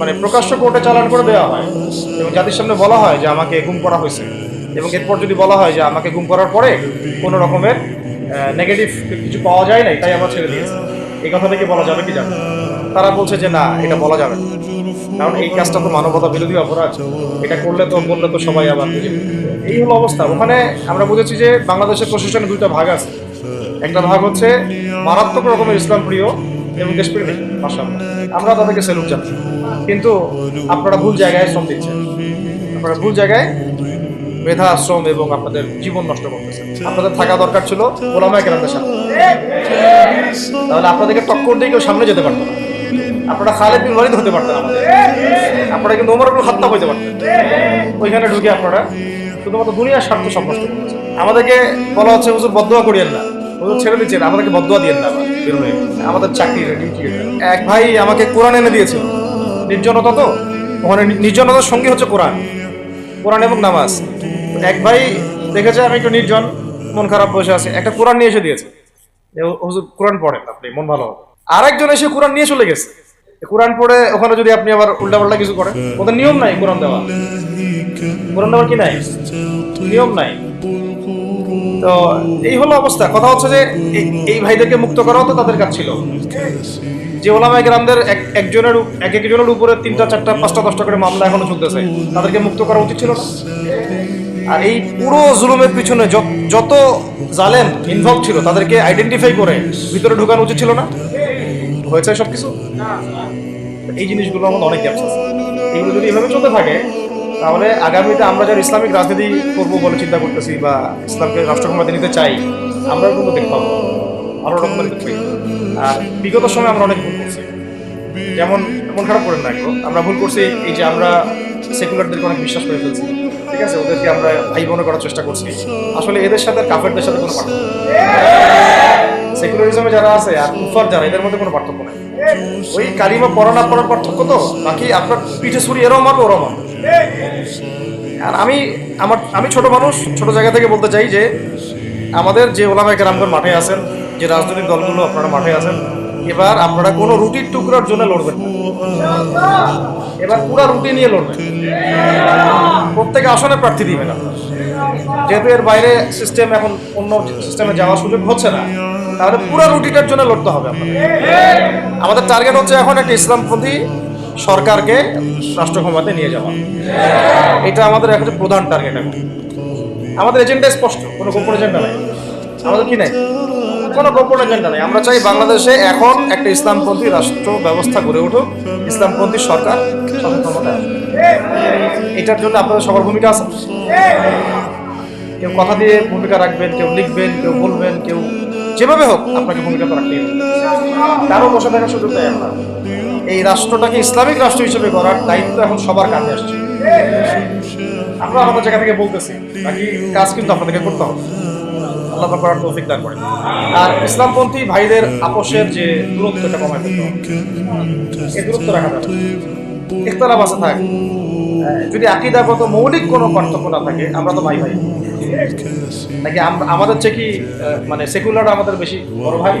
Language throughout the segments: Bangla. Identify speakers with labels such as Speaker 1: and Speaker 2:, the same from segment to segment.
Speaker 1: মানে প্রকাশ্য কোর্টে চালান করে দেওয়া হয়। এবং জাতির সামনে বলা হয় যে আমাকে গুম করা হয়েছে। এবং এরপর যদি বলা হয় যে আমাকে গুম করার পরে কোনো রকমের নেগেটিভ কিছু পাওয়া যায় নাই, তাই আমরা ছেড়ে দিয়েছি। এই কথাটা কি বলা যাবে কি যাবে তারা বলছে যে না, এটা বলা যাবে না। কারণ এই কাজটা তো মানবতা বিরোধী অপরাধ। এটা করলে তো বললে তো সবাই আবার এই হলো অবস্থা। ওখানে আমরা বুঝেছি যে বাংলাদেশের প্রশাসনে দুইটা ভাগ আছে। একটা ভাগ হচ্ছে মারাত্মক রকমের ইসলাম প্রিয় এবং দেশপ্রেমিক মাশাআল্লাহ। আমরা তাদেরকে সেলুট জানাই। কিন্তু আপনারা ভুল জায়গায় শ্রম দিচ্ছেন। আপনারা ভুল জায়গায় মেধা, শ্রম এবং আপনাদের জীবন নষ্ট করতেছেন। আপনাদের থাকা দরকার ছিল ওলামায় কেরামদের সাথে তাহলে আপনাদেরকে টক্কর দিয়ে কেউ সামনে যেতে পারতো না। আপনারা খালেদ বিন ওয়ালিদ হতে পারতেন আপনারা কিন্তু ওমর আব্দুল খাত্তাব হইতে পারতেন। ওইখানে ঢুকে আপনারা শুধুমাত্র দুনিয়ার স্বার্থ করতেছেন। আমাদেরকে বলা হচ্ছে, হুজুর বদুয়া করিয়েন না। হুজুর ছেড়ে দিচ্ছেন আমাদেরকে বদুয়া দিয়েন না। আবার আমাদের চাকরি ডিউটি এক ভাই আমাকে কোরআন এনে দিয়েছিল নির্জনতা তো? ওখানে নির্জনতার সঙ্গী হচ্ছে কোরআন। কোরআন এবং নামাজ। এক ভাই দেখেছে আমি একটু নির্জন, মন খারাপ বসে আছে। একটা কোরআন নিয়ে এসে দিয়েছে। হুজুর কোরআন পড়েন আপনি, মন ভালো হবে। আরেকজন এসে কোরআন নিয়ে চলে গেছে। কোরআন পড়ে ওখানে যদি আপনি আবার উল্টা পাল্টা কিছু করেন, ওদের নিয়ম নাই কোরআন দেওয়া কোরআন দেওয়ার কি নাই? নিয়ম নাই। তো এই হলো অবস্থা। কথা হচ্ছে যে এই- ভাইদেরকে মুক্ত করাও তো তাদের কাজ ছিল। যে ওলামায় গ্রামদের এক- একজনের এক একজনের উপরে তিনটা, চারটা, পাঁচটা, দশটা করে মামলা এখনও চলতেছে। তাদেরকে মুক্ত করা উচিত ছিল। না আর এই পুরো জুলুমের পিছনে যত- জালেম ইনভলভ ছিল, তাদেরকে আইডেন্টিফাই করে ভিতরে ঢোকানো উচিত ছিল না? হয়েছে সব কিছু এই জিনিসগুলো আমাদের অনেক গ্যাপস এইগুলো যদি এভাবে চলতে থাকে তাহলে আগামীতে আমরা যারা ইসলামিক রাজনীতি করব বলে চিন্তা করতেছি বা ইসলামকে রাষ্ট্র ক্ষমতা নিতে চাই আমরা কিন্তু দেখতে পাবো। আরও রকমের দেখতে। আর বিগত সময় আমরা অনেক ভুল করছি। যেমন মন খারাপ করেন না একটু আমরা ভুল করছি এই যে আমরা সেকুলারদেরকে অনেক বিশ্বাস করে ফেলছি। ঠিক আছে? ওদেরকে আমরা ভাই বোনে করার চেষ্টা করছি। আসলে এদের সাথে কাফেরদের সাথে কোনো পার্থক্য সেকুলারিজমে যারা আছে আর কুফার যারা, এদের মধ্যে কোনো পার্থক্য নেই। ওই কালিমা পড়া না পড়ার পার্থক্য তো? বাকি আপনার পিঠে ছুরি এরাও মারবে ওরাও মারবে আর আমি আমার, আমি ছোট মানুষ, ছোট জায়গা থেকে বলতে চাই যে আমাদের যে ওলামায় গ্রামগণ মাঠে আছেন, যে রাজনৈতিক দলগুলো আপনারা মাঠে আছেন, এবার আপনারা কোনো রুটির টুকরার জন্য লড়বেন এবার পুরা রুটি নিয়ে লড়বেন। প্রত্যেকে আসনে প্রার্থী দিবেন যেহেতু এর বাইরে সিস্টেম এখন অন্য সিস্টেমে যাওয়ার সুযোগ হচ্ছে না, তাহলে পুরো রুটিটার জন্য লড়তে হবে আমাদের টার্গেট হচ্ছে এখন একটা ইসলামপন্থী সরকারকে রাষ্ট্র ক্ষমতায় নিয়ে যাওয়া। এটা আমাদের এখন প্রধান টার্গেট এখন। আমাদের এজেন্ডা স্পষ্ট, কোনো গোপন এজেন্ডা নাই। আমাদের কি নাই? কোনো গোপন এজেন্ডা নেই। আমরা চাই বাংলাদেশে এখন একটা ইসলামপন্থী রাষ্ট্র ব্যবস্থা গড়ে উঠুক, ইসলামপন্থী সরকার এটার জন্য আপনাদের সবার ভূমিকা আছে। কেউ কথা দিয়ে ভূমিকা রাখবেন, কেউ লিখবেন, কেউ বলবেন, কেউ যেভাবে হোক আপনাকে ভূমিকা তো রাখতেই হবে। বসে থাকার সুযোগ নেই আপনার এই রাষ্ট্রটাকে ইসলামিক রাষ্ট্র হিসেবে করার দায়িত্ব এখন সবার কাঁধে আসছে। আমরা আমাদের জায়গা থেকে বলতেছি, বাকি কাজ কিন্তু আপনাদেরকে করতে হবে। আল্লাহ করার তৌফিক দান করেন। আর ইসলামপন্থী ভাইদের আপোষের যে দূরত্ব এটা কমায় ফেলতে এই দূরত্ব রাখা যাবে না। ইখতালাফ আছে, থাক। যদি আকিদাগত মৌলিক কোনো পার্থক্য না থাকে, আমরা তো ভাই ভাই নাকি আমাদের চেয়ে কি মানে সেকুলার আমাদের বেশি বড় ভাই।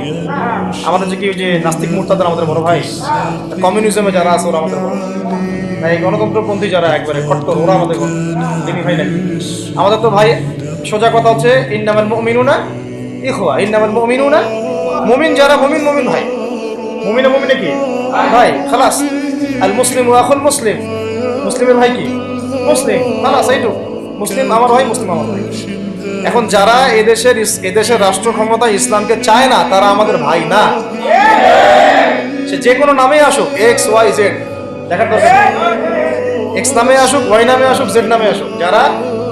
Speaker 1: আমাদের চেয়ে কি যে নাস্তিক মুরতাদের আমাদের বড় ভাই। কমিউনিজমে যারা আছে ওরা আমাদের ভাই? এই গণতন্ত্রপন্থী যারা একবারে কট্টর, ওরা আমাদের তিনি ভাই নাকি? আমাদের তো ভাই, সোজা কথা হচ্ছে, ইন্নামাল মুমিনুনা ইখওয়া, ইন্নামাল মুমিনুনা মুমিন যারা, মুমিন মুমিন ভাই। মুমিনে মুমিনে কি? ভাই, খালাস। আল মুসলিম ও আখুল মুসলিম। মুসলিমের ভাই কি? মুসলিম। খালাস, এইটুকু। মুসলিম আমার ভাই, মুসলিম আমার ভাই। এখন যারা এদেশের এদেশের রাষ্ট্র ক্ষমতা ইসলামকে চায় না, তারা আমাদের ভাই না। সে যে কোনো নামেই আসুক এক্স ওয়াই জেড দরকার এক্স নামে আসুক ওয়াই নামে আসুক জেড নামে আসুক। যারা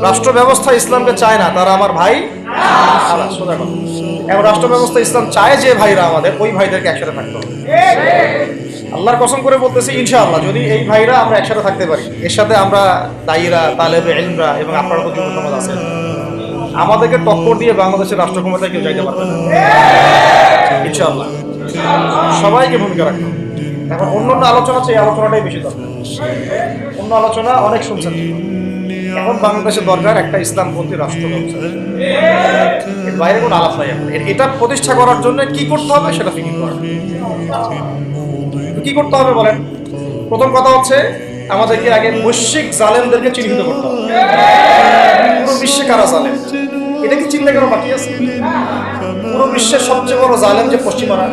Speaker 1: রাষ্ট্র ব্যবস্থা ইসলামকে চায় না, তারা আমার ভাই। এখন। রাষ্ট্র ব্যবস্থা ইসলাম চায় যে ভাইরা আমাদের, ওই ভাইদেরকে একসাথে থাকতে হবে। আল্লাহর কসম করে বলতেছি, ইনশাআল্লাহ, যদি এই ভাইরা আমরা একসাথে থাকতে পারি, এর সাথে আমরা দায়ীরা তালেবে এলমরা এবং আপনারা যুব সমাজ আছেন আমাদেরকে টক্কর দিয়ে বাংলাদেশের রাষ্ট্র ক্ষমতায় কেউ যাইতে পারবে ইনশাআল্লাহ। সবাইকে ভূমিকা রাখতে হবে। এখন অন্য অন্য আলোচনা আছে এই আলোচনাটাই বেশি দরকার। অন্য আলোচনা অনেক শুনছেন। এখন বাংলাদেশের দরকার একটা ইসলামপন্থী রাষ্ট্র বাইরে কোনো আলাপ নাই। এটা প্রতিষ্ঠা করার জন্য কি করতে হবে সেটা ফিকির করা। কি করতে হবে বলেন? প্রথম কথা হচ্ছে আমাদেরকে আগে বৈশ্বিক জালেমদেরকে চিহ্নিত করতে পুরো বিশ্বে কারা জালেম? এটা কি চিন্তা করা বাকি আছে? পুরো বিশ্বের সবচেয়ে বড় জালেম যে পশ্চিমারা,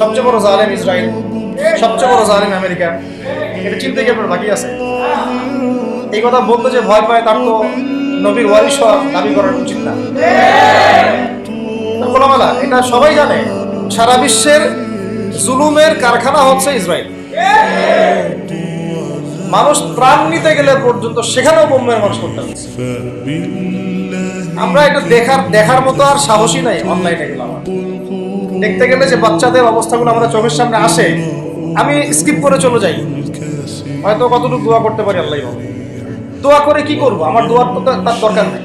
Speaker 1: সবচেয়ে বড় জালেম ইসরায়েল, সবচেয়ে বড় জালেম আমেরিকা, এটা চিন্তা কি আপনার বাকি আছে? এই কথা বলতে যে ভয় পায়, তার তো নবীর ওয়ারিশ হওয়ার দাবি করার উচিত না এটা সবাই জানে। সারা বিশ্বের জুলুমের কারখানা হচ্ছে ইসরায়েল। মানুষ প্রাণ নিতে গেলে পর্যন্ত সেখানেও বোম্বের মানুষ করতে আমরা এটা দেখার দেখার মতো আর সাহসী নাই অনলাইনে গেলে আমার দেখতে গেলে যে বাচ্চাদের অবস্থাগুলো আমাদের চোখের সামনে আসে, আমি স্কিপ করে চলে যাই। হয়তো কতটুকু দোয়া করতে পারি আল্লাহ দোয়া করে কি করব? আমার দোয়ার তার দরকার নেই।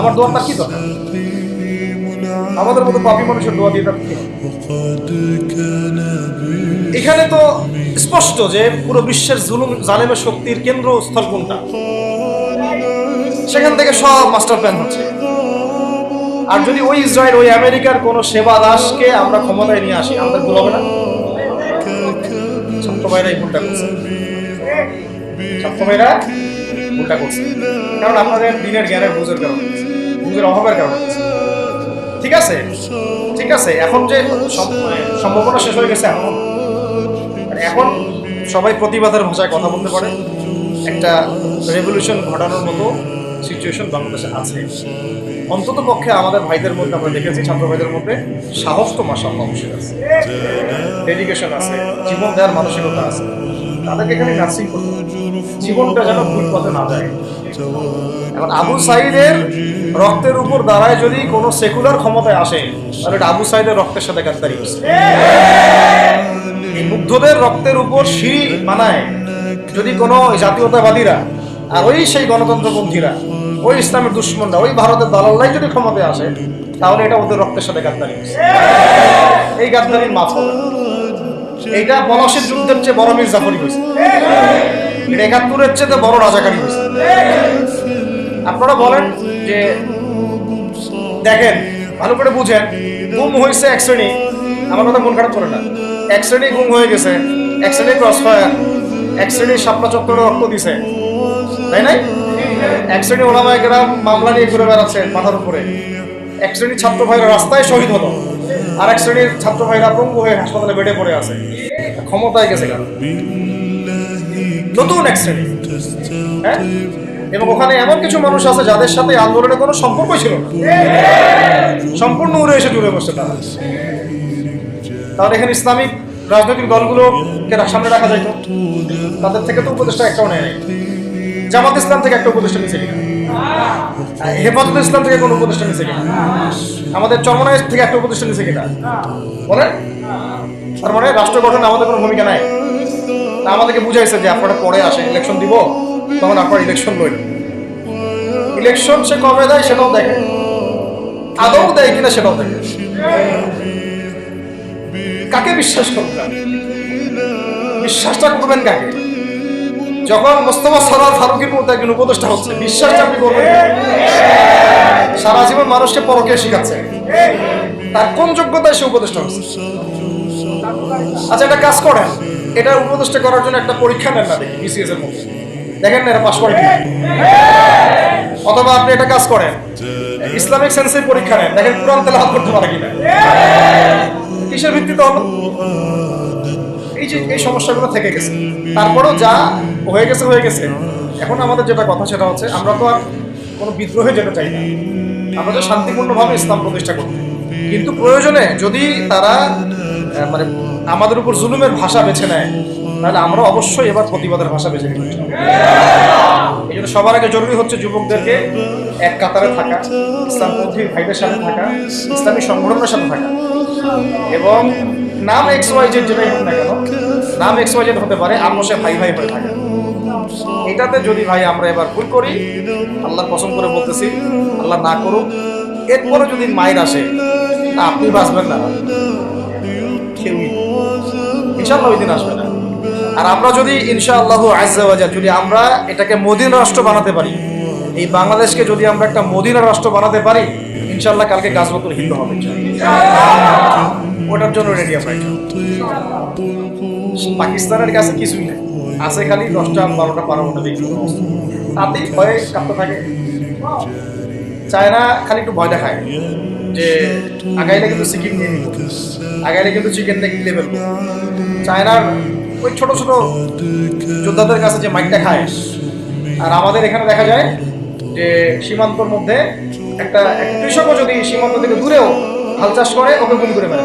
Speaker 1: আমার দোয়ার তার কি দরকার? আমাদের মতো পাপি মানুষের দোয়া দিয়ে কি এখানে তো স্পষ্ট যে পুরো বিশ্বের জুলুম, জালেমের শক্তির কেন্দ্রস্থল কোনটা? সেখান থেকে সব মাস্টার প্ল্যান হচ্ছে। আর যদি ওই ইসরায়েল, ওই আমেরিকার কোন সেবা দাসকে আমরা ক্ষমতায় নিয়ে আসি, আমাদের ভুল হবে না? ছাত্র ভাইরাই ভুলটা করছে। ভাইরা ভুলটা করছে। কারণ আপনাদের দিনের জ্ঞানের বুঝের কারণে। বুঝের অভাবের কারণে। ঠিক আছে? ঠিক আছে, এখন যে সম্ভাবনা শেষ হয়ে গেছে এখন। এখন সবাই প্রতিবাদের ভাষায় কথা বলতে পারে। একটা রেভলিউশন ঘটানোর মতো সিচুয়েশন বাংলাদেশে আছে। অন্তত পক্ষে আমাদের ভাইদের মধ্যে, আমরা দেখেছি ছাত্র ভাইদের মধ্যে সাহস তো মাসা অবশ্যই আছে। ডেডিকেশন আছে, জীবন দেওয়ার মানসিকতা আছে। তাদেরকে এখানে করতে জীবনটা যেন ভুল পথে না যায়। এখন আবু সাইদের রক্তের উপর দাঁড়ায় যদি কোনো সেকুলার ক্ষমতায় আসে, তাহলে এটা আবু সাইদের রক্তের সাথে হচ্ছে। মুগ্ধদের রক্তের উপর সিঁড়ি বানায় যদি কোনো জাতীয়তাবাদীরা, আর ওই সেই গণতন্ত্রপন্থীরা, ওই ইসলামের দুশ্মনরা, ওই ভারতের দালাল্লাই যদি ক্ষমতায় আসে, তাহলে এটা ওদের রক্তের সাথে গাদ্দারি এই গাদ্দারির মাফ এইটা পলাশের যুদ্ধের চেয়ে বড় মীর জাফরি হয়েছে। এটা একাত্তরের চেয়ে বড় রাজাকারী হয়েছে। আপনারা বলেন যে, দেখেন, ভালো করে বুঝেন, গুম হয়েছে এক শ্রেণি। আমার কথা মন খারাপ করে না। এক শ্রেণি গুম হয়ে গেছে, এক শ্রেণি ক্রস ফায়ার এক শ্রেণি শাপলা চত্বরে রক্ত দিছে। তাই নাই? এক শ্রেণি ওলামায় গ্রাম মামলা নিয়ে ঘুরে বেড়াচ্ছে মাথার উপরে। এক শ্রেণির ছাত্র ভাইরা রাস্তায় শহীদ হলো। আর এক শ্রেণির ছাত্র ভাইরা পঙ্গু হয়ে হাসপাতালে বেডে পড়ে আছে। ক্ষমতায় গেছে নতুন এক শ্রেণি। হ্যাঁ? এবং ওখানে এমন কিছু মানুষ আছে যাদের সাথে আন্দোলনের কোনো সম্পর্কই ছিল সম্পূর্ণ উড়ে এসে জুড়ে বসছে তারা। তাহলে এখানে ইসলামিক রাজনৈতিক দলগুলোকে সামনে রাখা যাইতো। তাদের থেকে তো উপদেষ্টা একটাও নেয় জামাত ইসলাম থেকে একটা উপদেষ্টা নিচে কিনা? হেফাজত ইসলাম থেকে কোনো উপদেষ্টা নিচে কিনা? আমাদের চরমনায় থেকে একটা উপদেষ্টা নিচে কিনা? বলেন। তার মানে রাষ্ট্র গঠনে আমাদের কোনো ভূমিকা নাই। আমাদেরকে বুঝাইছে যে আপনারা পরে আসে ইলেকশন দিব, তখন আপনারা ইলেকশন লইল ইলেকশন সে কবে দেয় সেটাও দেখে। আদৌ দেয় কিনা সেটাও দেখে। কাকে বিশ্বাস করবেন? বিশ্বাসটা করবেন কাকে? যখন মোস্তফা সরার ফারুকের মতো একজন উপদেষ্টা হচ্ছে বিশ্বাসটা আপনি করবেন? সারা জীবন মানুষকে পরকে শিখাচ্ছে। তার কোন যোগ্যতায় সে উপদেষ্টা হচ্ছে? আচ্ছা একটা কাজ করেন। এটা উপদেষ্টা করার জন্য একটা পরীক্ষা নেন না বিসিএস এর মধ্যে। দেখেন না এটা পাশ করে অথবা আপনি একটা কাজ করেন, ইসলামিক সেন্সের পরীক্ষা নেন। দেখেন কোরআন তেলাওয়াত করতে পারে কিনা। কিসের ভিত্তিতে হলো এই যে এই সমস্যাগুলো থেকে গেছে। তারপরেও যা হয়ে গেছে হয়ে গেছে। এখন আমাদের যেটা কথা সেটা হচ্ছে, আমরা তো আর কোনো বিদ্রোহে যেতে চাই না। আমরা যে শান্তিপূর্ণভাবে ইসলাম প্রতিষ্ঠা করতে কিন্তু প্রয়োজনে যদি তারা মানে আমাদের উপর জুলুমের ভাষা বেছে নেয়, তাহলে আমরা অবশ্যই এবার প্রতিবাদের ভাষা বেছে নিতে এই জন্য সবার আগে জরুরি হচ্ছে যুবকদেরকে এক কাতারে থাকা ইসলামপন্থী ভাইদের সাথে থাকা, ইসলামী সংগঠনের সাথে থাকা। এবং নাম এক্স ওয়াই জেড যেটাই হোক না কেন, নাম এক্স ওয়াই জেড হতে পারে আপোষে ভাই ভাই হয়ে থাকে। এটাতে যদি ভাই আমরা এবার ভুল করি আল্লাহ পছন্দ করে বলতেছি, আল্লাহ না করুক, এরপরে যদি মায়ের আসে, তা আপনি বাঁচবেন না। কেউই। ইনশাল্লাহ ওই দিন আসবে না। আর আমরা যদি ইনশাআল্লাহ আজাল যদি আমরা এটাকে মদিনা রাষ্ট্র বানাতে পারি, এই বাংলাদেশকে যদি আমরা একটা মদিনা রাষ্ট্র বানাতে পারি ইনশাল্লাহ কালকে গাছবতুল হিন্দু হবে। ওটার জন্য রেডি পাকিস্তানের কাছে কিছুই নেই। আছে খালি দশটা, বারোটা পারমাণবিক তাতেই ভয়ে কাঁপতে থাকে। চায়না খালি একটু ভয় দেখায় যে আগাইলে কিন্তু সিকিম নিয়ে নিব আগাইলে কিন্তু চিকেন নেক লেভেল চায়নার ওই ছোট ছোট যোদ্ধাদের কাছে যে মাইকটা খায়, আর আমাদের এখানে দেখা যায় যে সীমান্তর মধ্যে একটা কৃষকও যদি সীমান্ত থেকে দূরেও হাল চাষ করে, ওকে গুলি করে দেয়।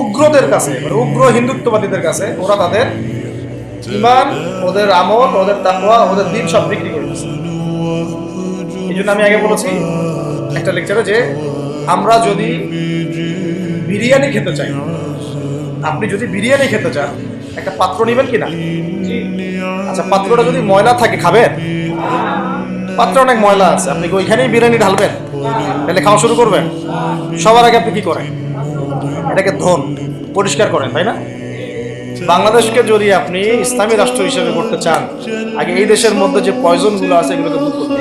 Speaker 1: উগ্রদের কাছে মানে উগ্র হিন্দুত্ববাদীদের কাছে ওরা তাদের ইমান, ওদের আমল, ওদের তাকওয়া, ওদের দিন সব বিক্রি করে এই জন্য আমি আগে বলেছি একটা লেকচারে যে আমরা যদি বিরিয়ানি খেতে চাই, আপনি যদি বিরিয়ানি খেতে চান, একটা পাত্র নেবেন কি না আচ্ছা পাত্রটা যদি ময়লা থাকে, খাবেন? পাত্র অনেক ময়লা আছে, আপনি কি ওইখানেই বিরিয়ানি ঢালবেন? তাহলে খাওয়া শুরু করবেন? সবার আগে আপনি কি করেন? এটাকে ধন, পরিষ্কার করেন, তাই না বাংলাদেশকে যদি আপনি ইসলামী রাষ্ট্র হিসেবে করতে চান, আগে এই দেশের মধ্যে যে পয়জনগুলো আছে এগুলোকে দূর করতে।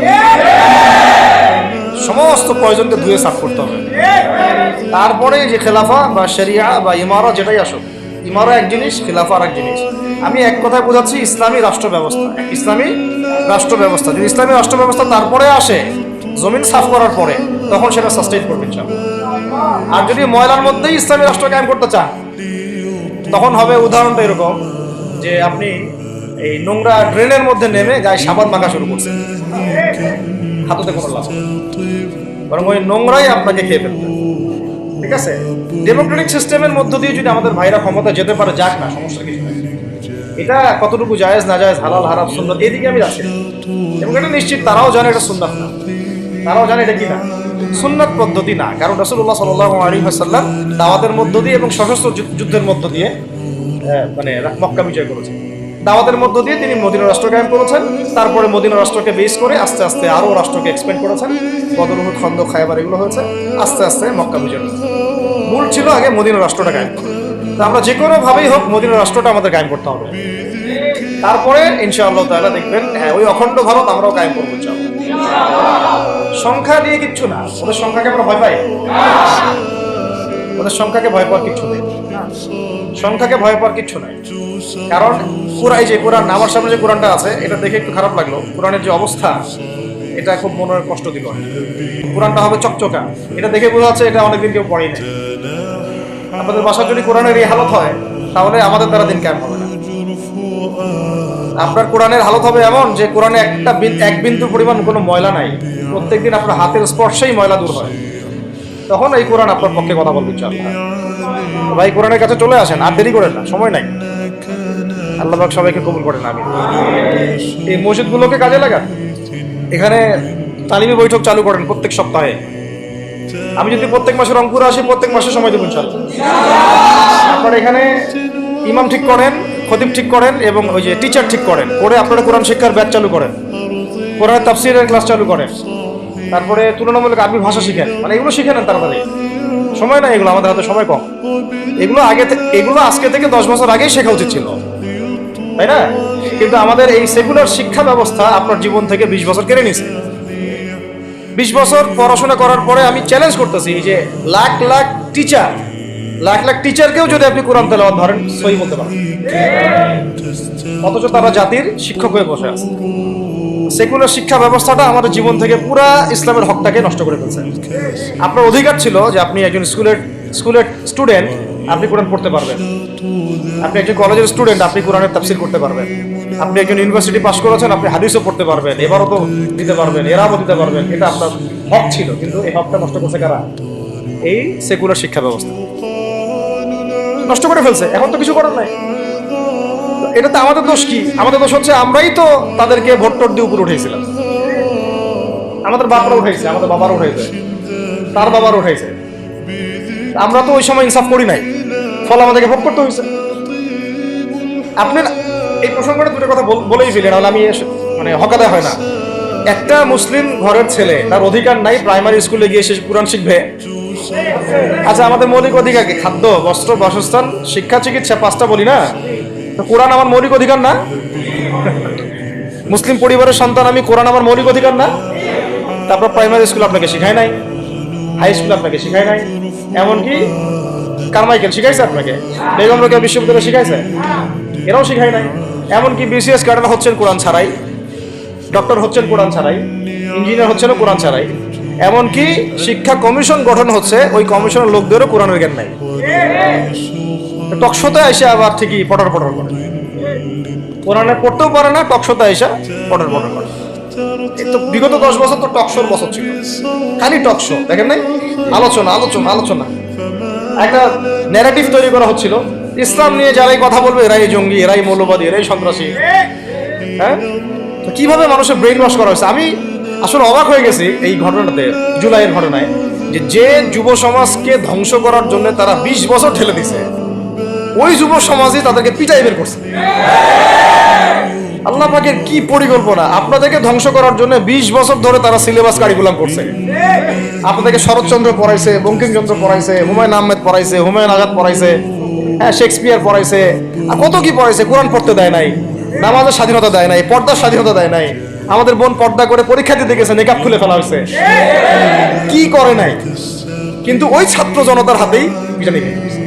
Speaker 1: সমস্ত পয়জনকে ধুয়ে সাফ করতে হবে তারপরে যে খেলাফা বা শরিয়া বা ইমারা যেটাই আসুক, ইমারা এক জিনিস, খেলাফা আর এক জিনিস আমি এক কথায় বোঝাচ্ছি, ইসলামী রাষ্ট্র ব্যবস্থা, ইসলামী রাষ্ট্র ব্যবস্থা যদি ইসলামী রাষ্ট্র ব্যবস্থা তারপরে আসে, জমিন সাফ করার পরে, তখন সেটা সাস্টেইন করবে, ইনশাআল্লাহ। আর যদি ময়লার মধ্যেই ইসলামী রাষ্ট্র কায়েম করতে চান, তখন হবে উদাহরণটা এরকম যে আপনি এই নোংরা ড্রেনের মধ্যে নেমে গায়ে সাবান মাখা শুরু করছেন। হাততে কোনো লাভ বরং ওই নোংরাই আপনাকে খেয়ে ফেলবে। ঠিক আছে? ডেমোক্রেটিক সিস্টেমের মধ্য দিয়ে যদি আমাদের ভাইরা ক্ষমতা যেতে পারে, যাক না সমস্যা কিছু এটা কতটুকু জায়েজ, না জায়েজ, হালাল, হারাম সুন্দর এদিকে আমি যাচ্ছি এবং এটা নিশ্চিত তারাও জানে এটা সুন্দর না। তারাও জানে এটা কি না। সুন্নাত পদ্ধতি না। কারণ রসুল্লাহ সাল্লাহ আলী হাসাল্লাম দাওয়াতের মধ্য দিয়ে এবং সশস্ত্র যুদ্ধের মধ্য দিয়ে মানে মক্কা বিজয় করেছেন। দাওয়াতের মধ্য দিয়ে তিনি মদিনা রাষ্ট্র কায়েম করেছেন। তারপরে মদিনা রাষ্ট্রকে বেস করে আস্তে আস্তে আরও রাষ্ট্রকে এক্সপেন্ড করেছেন। বদরুহুদ খন্দ, খায়বার এগুলো হয়েছে। আস্তে আস্তে মক্কা বিজয়। মূল ছিল আগে মদিনা রাষ্ট্রটা কায়েম তা আমরা যে কোনো ভাবেই হোক মদিনা রাষ্ট্রটা আমাদের কায়েম করতে হবে। তারপরে ইনশাআল্লাহ তাআলা দেখবেন হ্যাঁ ওই অখণ্ড ভারত আমরাও কায়েম করব ইনশাআল্লাহ। সংখ্যা নিয়ে কিচ্ছু না। ওদের সংখ্যাকে আমরা ভয় পাই। ওদের সংখ্যাকে ভয় পাওয়ার কিচ্ছু নেই। সংখ্যাকে ভয় পাওয়ার কিচ্ছু নাই। কারণ কোরআন যে কোরআন আমার সামনে যে কোরআনটা আছে, এটা দেখে একটু খারাপ লাগল। কোরআনের যে অবস্থা, এটা খুব মনের কষ্ট দিল। কোরআনটা হবে চকচকা। এটা দেখে বোঝা যাচ্ছে এটা অনেকদিন কেউ পড়েই নাই। আপনাদের বাসার যদি কোরআনের এই হালত হয়, তাহলে আমাদের দ্বারা দিন কেমন হবে। আপনার কোরআনের হালত হবে এমন যে কোরআনে একটা এক বিন্দু পরিমাণ কোনো ময়লা নাই। প্রত্যেকদিন আপনার হাতের স্পর্শেই ময়লা দূর হয়। তখন এই কোরআন আপনার পক্ষে কথা বলতে চান ভাই, কোরআনের কাছে চলে আসেন, আর দেরি করেন না, সময় নাই। আল্লাহ সবাইকে কবুল করেন আমি এই মসজিদগুলোকে কাজে লাগান। এখানে তালিমি বৈঠক চালু করেন প্রত্যেক সপ্তাহে। আমি যদি প্রত্যেক মাসে রংপুরে আসি, প্রত্যেক মাসে সময় দেবেন চালু আপনারা এখানে ইমাম ঠিক করেন খতিব ঠিক করেন এবং ওই যে টিচার ঠিক করেন। করে আপনারা কোরআন শিক্ষার ব্যাচ চালু করেন। কোরআন তাফসিরের ক্লাস চালু করেন। তারপরে তুলনামূলক আরবি ভাষা শিখেন। মানে এগুলো শিখে নেন তাড়াতাড়ি। সময় নাই এগুলো, আমাদের হাতে সময় কম। এগুলো আগে এগুলো আজকে থেকে দশ বছর আগেই শেখা উচিত ছিল। তাই না? কিন্তু আমাদের এই সেকুলার শিক্ষা ব্যবস্থা আপনার জীবন থেকে বিশ বছর কেড়ে নিছে। বিশ বছর পড়াশোনা করার পরে আমি চ্যালেঞ্জ করতেছি যে লাখ লাখ টিচার লাখ লাখ টিচারকেও যদি আপনি কোরআন তেলাওয়াত ধরেন, সই বলতে পারেন অথচ তারা জাতির শিক্ষক হয়ে বসে আছে। সেকুলার শিক্ষা ব্যবস্থাটা আমাদের জীবন থেকে পুরা ইসলামের হকটাকে নষ্ট করে ফেলছে। আপনার অধিকার ছিল যে আপনি একজন স্কুলের স্কুলের স্টুডেন্ট আপনি কোরআন পড়তে পারবেন। আপনি একজন কলেজের স্টুডেন্ট আপনি কোরআনের তাফসির করতে পারবেন। আপনি একজন ইউনিভার্সিটি পাস করেছেন, আপনি হাদিসও পড়তে পারবেন এবারও তো দিতে পারবেন এরাও দিতে পারবেন। এটা আপনার হক ছিল, কিন্তু এই হকটা নষ্ট করছে কারা? এই সেকুলার শিক্ষা ব্যবস্থা। নষ্ট করে ফেলছে, এখন তো কিছু করার নাই। তো এটাতে আমাদের দোষ কি? আমাদের দোষ হচ্ছে আমরাই তো তাদেরকে ভোট টোট দিয়ে উপরে উঠেছিলাম আমাদের বাপরা উঠেছে আমাদের বাবারা উঠেছে তার বাবার উঠেছে আমরা তো ওই সময় ইনসাফ করি নাই, ফল আমাদেরকে ভোগ করতে হয়েছে। আপনি না- এই প্রসঙ্গটা দুটো কথা বল- বলেই ফেলেন নাহলে আমি মানে হকাদা হয় না। একটা মুসলিম ঘরের ছেলে, তার অধিকার নাই প্রাইমারি স্কুলে গিয়ে সে কোরআন শিখবে। আচ্ছা আমাদের মৌলিক অধিকার কি? খাদ্য, বস্ত্র, বাসস্থান, শিক্ষা, চিকিৎসা, পাঁচটা বলি না? তো কোরআন আমার মৌলিক অধিকার না? মুসলিম পরিবারের সন্তান, আমি কোরআন আমার মৌলিক অধিকার না? তারপর প্রাইমারি স্কুল আপনাকে শেখায় নাই। হাই স্কুল আপনাকে শেখায় নাই। এমনকি কারমাইকেল শিখাইছে আপনাকে? বেগম রোকেয়া বিশ্ববিদ্যালয় শিখাইছে? এরাও শিখায় নাই। এমনকি বিসিএস ক্যাডার হচ্ছেন কোরআন ছাড়াই। ডক্টর হচ্ছেন কোরআন ছাড়াই। ইঞ্জিনিয়ার হচ্ছেন কোরআন ছাড়াই। এমনকি শিক্ষা কমিশন গঠন হচ্ছে, ওই কমিশনের লোকদেরও কোরআনের জ্ঞান নাই। টকশোতে এসে আবার ঠিকই পটর পটর করে। কোরআনে পড়তেও পারে না, টকশোতে এসে পটর পটর করে। বিগত দশ বছর তো টকশোর বছর ছিল। খালি টকশো, দেখেন নাই? আলোচনা আলোচনা আলোচনা। একটা ন্যারেটিভ তৈরি করা হচ্ছিল। ইসলাম নিয়ে যারাই কথা বলবে, এরাই জঙ্গি, এরাই মৌলবাদী, এরাই সন্ত্রাসী। হ্যাঁ? কীভাবে মানুষের ব্রেন ওয়াশ করা হয়েছে? আমি আসলে অবাক হয়ে গেছি এই ঘটনাতে জুলাইয়ের ঘটনায়, যে যে যুব সমাজকে ধ্বংস করার জন্য তারা বিশ বছর ঠেলে দিছে, ওই যুব সমাজই তাদেরকে পিটাই বের করছে। আল্লাহ পাকের কি পরিকল্পনা? আপনাদেরকে ধ্বংস করার জন্য বিশ বছর ধরে তারা সিলেবাস কারিকুলাম করছে। আপনাদেরকে শরৎচন্দ্র পড়াইছে, বঙ্কিমচন্দ্র পড়াইছে, হুমায়ুন আহমেদ পড়াইছে, হুমায়ুন আজাদ পড়াইছে হ্যাঁ শেক্সপিয়ার পড়াইছে, আর কত কি পড়াইছে, কোরআন পড়তে দেয় নাই, নামাজের স্বাধীনতা দেয় নাই, পর্দার স্বাধীনতা দেয় নাই। আমাদের বোন পর্দা করে পরীক্ষা দিতে গেছে নেকাব খুলে ফেলা হয়েছে। কি করে নাই? কিন্তু ওই ছাত্র জনতার হাতেই খেয়ে গেছে।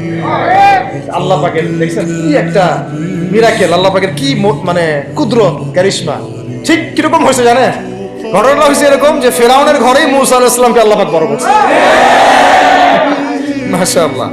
Speaker 1: আল্লাহ পাকের, দেখছেন কি একটা মিরাকেল আল্লাহ পাকের কি মানে কুদরত, ক্যারিশমা। ঠিক কীরকম হয়েছে জানে ঘটনাটা হয়েছে এরকম যে ফেরাউনের ঘরেই মুসা আলাইহিস সালামকে আল্লাহ পাক বড় করছে। মাশাআল্লাহ।